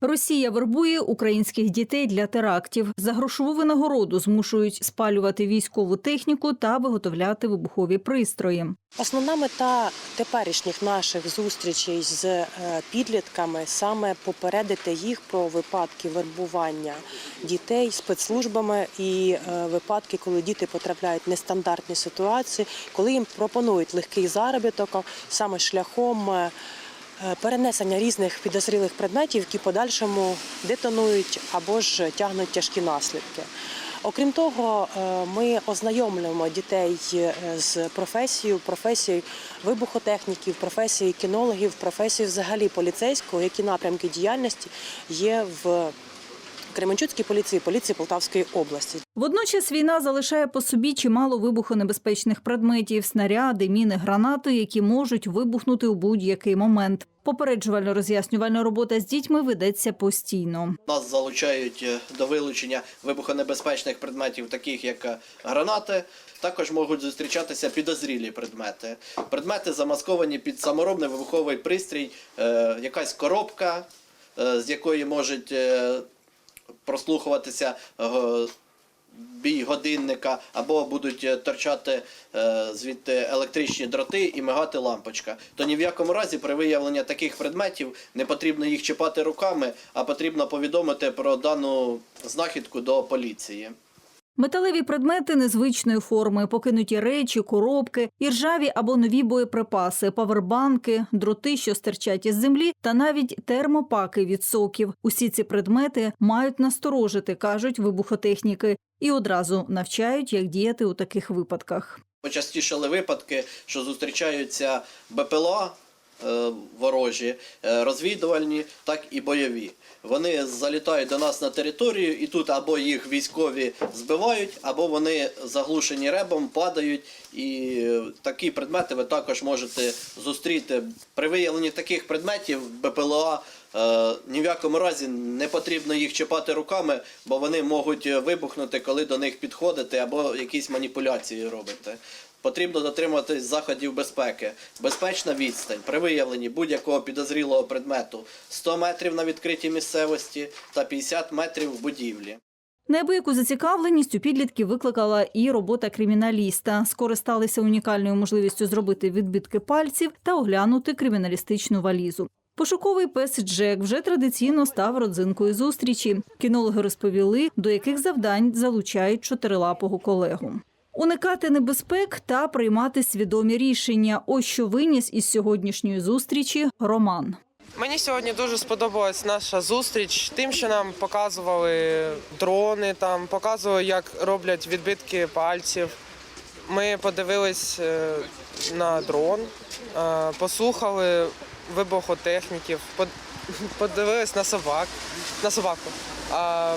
Росія вербує українських дітей для терактів. За грошову винагороду змушують спалювати військову техніку та виготовляти вибухові пристрої. Основна мета теперішніх наших зустрічей з е, підлітками саме попередити їх про випадки вербування дітей спецслужбами і е, випадки, коли діти потрапляють в нестандартні ситуації, коли їм пропонують легкий заробіток саме шляхом. Е, Перенесення різних підозрілих предметів, які подальшому детонують або ж тягнуть тяжкі наслідки. Окрім того, е, ми ознайомлюємо дітей е, з професією, професією вибухотехніків, професією кінологів, професією взагалі поліцейського, які напрямки діяльності є в Кременчуцькій поліції, поліції Полтавської області. Водночас війна залишає по собі чимало вибухонебезпечних предметів, снаряди, міни, гранати, які можуть вибухнути у будь-який момент. Попереджувально роз'яснювальна робота з дітьми ведеться постійно. Нас залучають е, до вилучення вибухонебезпечних предметів, таких як е, гранати. Також можуть зустрічатися підозрілі предмети. Предмети замасковані під саморобний вибуховий пристрій, е, якась коробка, з якої можуть прослухуватися е, бій годинника, або будуть е, торчати е, звідти електричні дроти і мигати лампочка. То ні в якому разі при виявленні таких предметів не потрібно їх чіпати руками, а потрібно повідомити про дану знахідку до поліції. Металеві предмети незвичної форми, покинуті речі, коробки, іржаві або нові боєприпаси, павербанки, дроти, що стирчать із землі, та навіть термопаки від соків. Усі ці предмети мають насторожити, кажуть вибухотехніки, і одразу навчають, як діяти у таких випадках. Почастішали випадки, що зустрічаються БПЛА ворожі, е, розвідувальні, так і бойові. Вони залітають до нас на територію, і тут або їх військові збивають, або вони заглушені ребом, падають. І е, такі предмети ви також можете зустріти. При виявленні таких предметів БПЛА е, ні в якому разі не потрібно їх чіпати руками, бо вони можуть вибухнути, коли до них підходите, або якісь маніпуляції робите. Потрібно дотримуватись заходів безпеки. Безпечна відстань при виявленні будь-якого підозрілого предмету 100 метрів на відкритій місцевості та 50 метрів в будівлі. Неабияку зацікавленість у підлітків викликала і робота криміналіста. Скористалися унікальною можливістю зробити відбитки пальців та оглянути криміналістичну валізу. Пошуковий пес Джек вже традиційно став родзинкою зустрічі. Кінологи розповіли, до яких завдань залучають чотирилапого колегу. Уникати небезпек та приймати свідомі рішення. Ось що виніс із сьогоднішньої зустрічі Роман. Мені сьогодні дуже сподобалась наша зустріч тим, що нам показували дрони, там показували, як роблять відбитки пальців. Ми подивились е, на дрон, е, послухали вибухотехніків, под- подивились на собак, на собаку. А,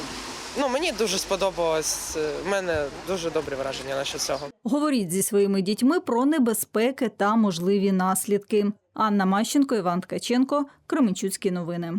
ну, мені дуже сподобалось. е, в мене дуже добре враження на цього. Говоріть зі своїми дітьми про небезпеки та можливі наслідки. Анна Мащенко, Іван Ткаченко, Кременчуцькі новини.